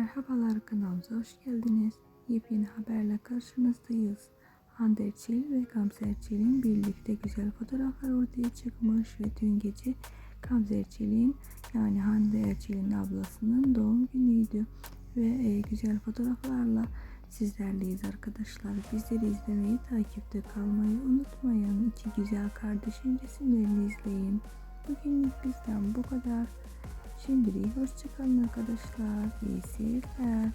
Merhabalar kanalımıza hoş geldiniz. Yepyeni haberle karşınızdayız. Hande Erçel ve Gamze Erçel'in birlikte güzel fotoğraflar ortaya çıkmış ve dün gece Gamze Erçel'in yani Hande Erçel'in ablasının doğum günüydü. Ve e, güzel fotoğraflarla sizlerleyiz arkadaşlar. Bizleri izlemeyi, takipte kalmayı unutmayın. İki güzel kardeşin resimlerini izleyin. Bugünlük bizden bu kadar. Şimdilik hoşçakalın arkadaşlar. İyi seyirler.